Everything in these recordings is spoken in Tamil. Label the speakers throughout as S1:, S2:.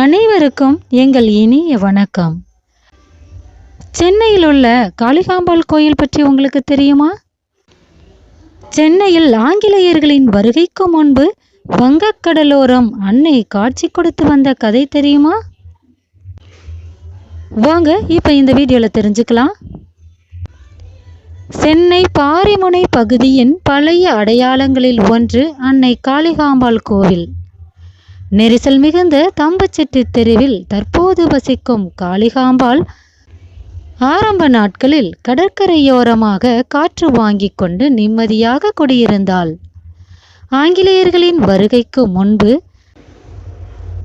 S1: அனைவருக்கும் எங்கள் இனிய வணக்கம். சென்னையில் உள்ள காளிகாம்பாள் கோயில் பற்றி உங்களுக்கு தெரியுமா? சென்னையில் ஆங்கிலேயர்களின் வருகைக்கு முன்பு வங்கக்கடலோரம் அன்னை காட்சி கொடுத்து வந்த கதை தெரியுமா? வாங்க இப்போ இந்த வீடியோவில் தெரிஞ்சுக்கலாம். சென்னை பாரிமுனை பகுதியின் பழைய அடையாளங்களில் ஒன்று அன்னை காளிகாம்பாள் கோவில். நெரிசல் மிகுந்த தம்பச்செட்டி தெருவில் தற்போது வசிக்கும் காளிகாம்பாள் ஆரம்ப நாட்களில் கடற்கரையோரமாக காற்று வாங்கிக் கொண்டு நிம்மதியாக குடியிருந்தாள். ஆங்கிலேயர்களின் வருகைக்கு முன்பு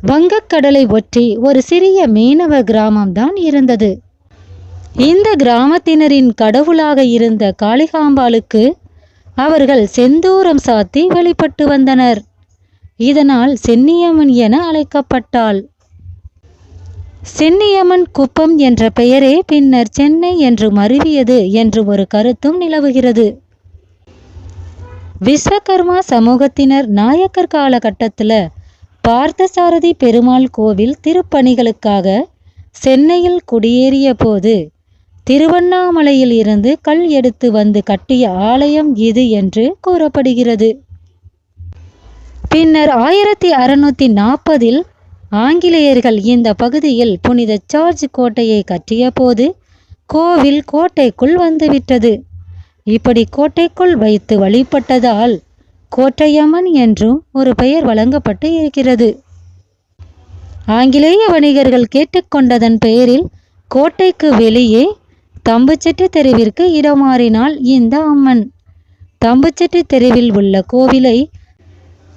S1: வங்கக்கடலை ஒற்றி ஒரு சிறிய மீனவ கிராமம்தான் இருந்தது. இந்த கிராமத்தினரின் கடவுளாக இருந்த காளிகாம்பாளுக்கு அவர்கள் செந்தூரம் சாத்தி வழிபட்டு வந்தனர். இதனால் சென்னியம்மன் என அழைக்கப்பட்டாள். சென்னியம்மன் குப்பம் என்ற பெயரே பின்னர் சென்னை என்று மருவியது என்று ஒரு கருத்தும் நிலவுகிறது. விஸ்வகர்மா சமூகத்தினர் நாயக்கர் காலகட்டத்தில் பார்த்தசாரதி பெருமாள் கோவில் திருப்பணிகளுக்காக சென்னையில் குடியேறிய போது திருவண்ணாமலையில் இருந்து கல் எடுத்து வந்து கட்டிய ஆலயம் இது என்று கூறப்படுகிறது. பின்னர் ஆயிரத்தி அறுநூத்தி நாற்பதில் ஆங்கிலேயர்கள் இந்த பகுதியில் புனித ஜார்ஜ் கோட்டையை கட்டிய போது கோவில் கோட்டைக்குள் வந்துவிட்டது. இப்படி கோட்டைக்குள் வைத்து வழிபட்டதால் கோட்டையம்மன் என்றும் ஒரு பெயர் வழங்கப்பட்டு இருக்கிறது. ஆங்கிலேய வணிகர்கள் கேட்டுக்கொண்டதன் பெயரில் கோட்டைக்கு வெளியே தம்புச்செட்டி தெருவிற்கு இடமாறினாள் இந்த அம்மன். தம்புச்செட்டி தெருவில் உள்ள கோவிலை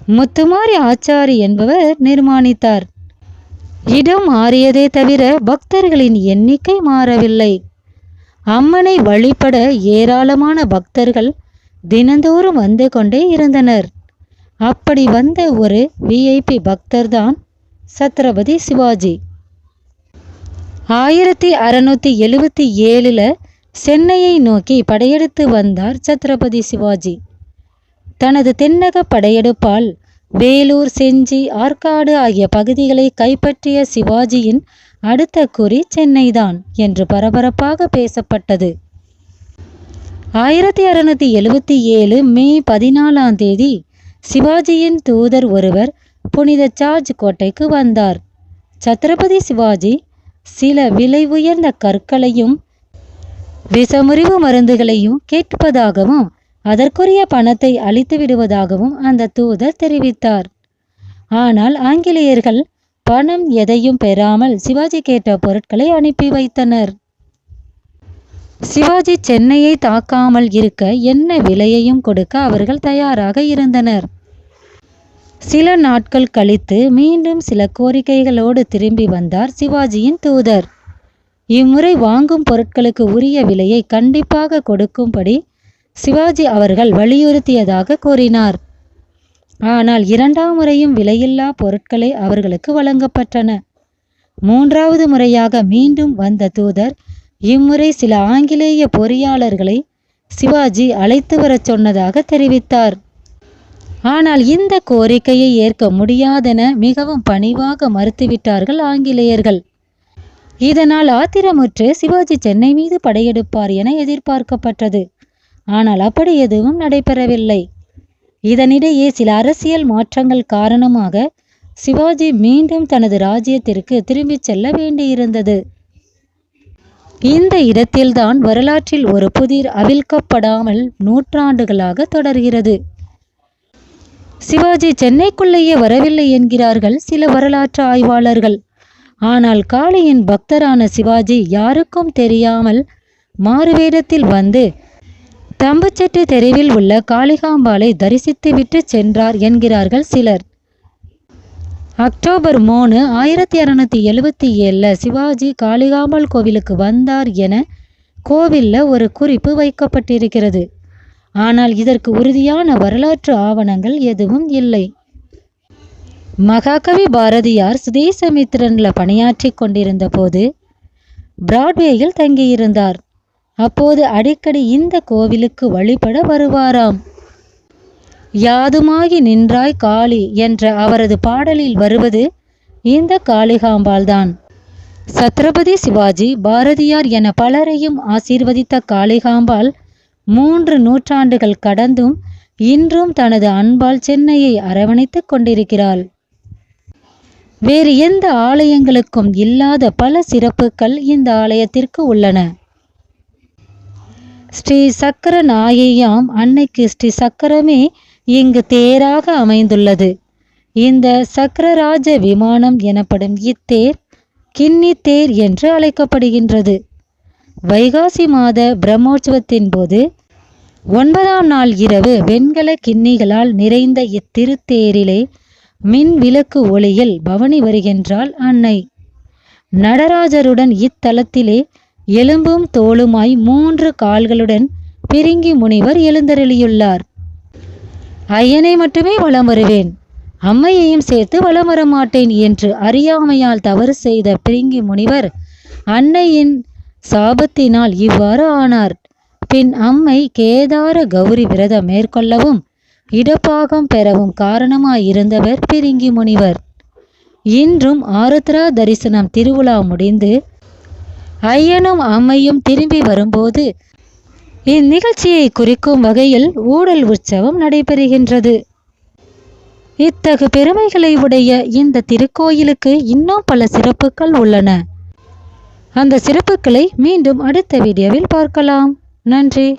S1: முத்துமாரி ஆச்சாரி என்பவர் நிர்மாணித்தார். இடம் மாறியதே தவிர பக்தர்களின் எண்ணிக்கை மாறவில்லை. அம்மனை வழிபட ஏராளமான பக்தர்கள் தினந்தோறும் வந்து கொண்டே இருந்தனர். அப்படி வந்த ஒரு விஐபி பக்தர்தான் சத்ரபதி சிவாஜி. ஆயிரத்தி அறுநூத்தி எழுவத்தி ஏழில் சென்னையை நோக்கி படையெடுத்து வந்தார் சத்ரபதி சிவாஜி. தனது தென்னக படையெடுப்பால் வேலூர் செஞ்சி ஆற்காடு ஆகிய பகுதிகளை கைப்பற்றிய சிவாஜியின் அடுத்த குறி சென்னைதான் என்று பரபரப்பாக பேசப்பட்டது. ஆயிரத்தி அறுநூத்தி எழுவத்தி ஏழு மே பதினாலாம் தேதி சிவாஜியின் தூதர் ஒருவர் புனித சார்ஜ் கோட்டைக்கு வந்தார். சத்ரபதி சிவாஜி சில விலை உயர்ந்த கற்களையும் விஷமுறிவு மருந்துகளையும் கேட்பதாகவும் அதற்குரிய பணத்தை அளித்து விடுவதாகவும் அந்த தூதர் தெரிவித்தார். ஆனால் ஆங்கிலேயர்கள் பணம் எதையும் பெறாமல் சிவாஜி கேட்ட பொருட்களை அனுப்பி வைத்தனர். சிவாஜி சென்னையை தாக்காமல் இருக்க என்ன விலையையும் கொடுக்க அவர்கள் தயாராக இருந்தனர். சில நாட்கள் கழித்து மீண்டும் சில கோரிக்கைகளோடு திரும்பி வந்தார் சிவாஜியின் தூதர். இம்முறை வாங்கும் பொருட்களுக்கு உரிய விலையை கண்டிப்பாக கொடுக்கும்படி சிவாஜி அவர்கள் வலியுறுத்தியதாக கூறினார். ஆனால் இரண்டாம் முறையும் விலையில்லா பொருட்களை அவர்களுக்கு வழங்கப்பட்டன. மூன்றாவது முறையாக மீண்டும் வந்த தூதர் இம்முறை சில ஆங்கிலேய பொறியாளர்களை சிவாஜி அழைத்து வரச் சொன்னதாக தெரிவித்தார். ஆனால் இந்த கோரிக்கையை ஏற்க முடியாதென மிகவும் பணிவாக மறுத்துவிட்டார்கள் ஆங்கிலேயர்கள். இதனால் ஆத்திரமுற்று சிவாஜி சென்னை மீது படையெடுப்பார் என எதிர்பார்க்கப்பட்டது. ஆனால் அப்படி எதுவும் நடைபெறவில்லை. இதனிடையே சில அரசியல் மாற்றங்கள் காரணமாக சிவாஜி மீண்டும் தனது ராஜ்யத்திற்கு திரும்பிச் செல்ல வேண்டியிருந்தது. இந்த இடத்தில்தான் வரலாற்றில் ஒரு புதிர் அவிழ்க்கப்படாமல் நூற்றாண்டுகளாக தொடர்கிறது. சிவாஜி சென்னைக்குள்ளேயே வரவில்லை என்கிறார்கள் சில வரலாற்று ஆய்வாளர்கள். ஆனால் காளியின் பக்தரான சிவாஜி யாருக்கும் தெரியாமல் மாறுவேடத்தில் வந்து தம்புச்செட்டு தெருவில் உள்ள காளிகாம்பாளை தரிசித்துவிட்டு சென்றார் என்கிறார்கள் சிலர். அக்டோபர் மூணு ஆயிரத்தி இரநூத்தி எழுவத்தி ஏழில் சிவாஜி காளிகாம்பாள் கோவிலுக்கு வந்தார் என கோவிலில் ஒரு குறிப்பு வைக்கப்பட்டிருக்கிறது. ஆனால் இதற்கு உறுதியான வரலாற்று ஆவணங்கள் எதுவும் இல்லை. மகாகவி பாரதியார் சுதேசமித்திரனில் பணியாற்றி கொண்டிருந்த போது பிராட்வேயில் தங்கியிருந்தார். அப்போது அடிக்கடி இந்த கோவிலுக்கு வழிபட வருவாராம். யாதுமாகி நின்றாய் காளி என்ற அவரது பாடலில் வருவது இந்த காளிகாம்பாள்தான். சத்ரபதி சிவாஜி பாரதியார் என பலரையும் ஆசீர்வதித்த காளிகாம்பாள் மூன்று நூற்றாண்டுகள் கடந்தும் இன்றும் தனது அன்பால் சென்னையை அரவணைத்துக் கொண்டிருக்கிறாள். வேறு எந்த ஆலயங்களுக்கும் இல்லாத பல சிறப்புகள் இந்த ஆலயத்திற்கு உள்ளன. ஸ்ரீ சக்கர நாயையாம் அன்னைக்கு ஸ்ரீ சக்கரமே இங்கு தேராக அமைந்துள்ளது. இந்த சக்கரராஜ விமானம் எனப்படும் இத்தேர் கிண்ணி தேர் என்று அழைக்கப்படுகின்றது. வைகாசி மாத பிரம்மோற்சவத்தின் போது ஒன்பதாம் நாள் இரவு வெண்கல கிண்ணிகளால் நிறைந்த இத்திருத்தேரிலே மின் விளக்கு ஒளியில் பவனி வருகின்றாள் அன்னை. நடராஜருடன் இத்தலத்திலே எலும்பும் தோளுமாய் மூன்று கால்களுடன் பிரிங்கி முனிவர் எழுந்தருளியுள்ளார். ஐயனை மட்டுமே வலம் வருவேன் அம்மையையும் சேர்த்து வலம் வர மாட்டேன் என்று அறியாமையால் தவறு செய்த பிரிங்கி முனிவர் அன்னையின் சாபத்தினால் இவ்வாறு ஆனார். பின் அம்மை கேதார கௌரி விரதம் மேற்கொள்ளவும் இடப்பாகம் பெறவும் காரணமாயிருந்தவர் பிரிங்கி முனிவர். இன்றும் ஆருத்ரா தரிசனம் திருவிழா முடிந்து ஐயனும் அம்மையும் திரும்பி வரும்போது இந்நிகழ்ச்சியை குறிக்கும் வகையில் ஊடல் உற்சவம் நடைபெறுகின்றது. இத்தகு பெருமைகளை உடைய இந்த திருக்கோயிலுக்கு இன்னும் பல சிறப்புகள் உள்ளன. அந்த சிறப்புகளை மீண்டும் அடுத்த வீடியோவில் பார்க்கலாம். நன்றி.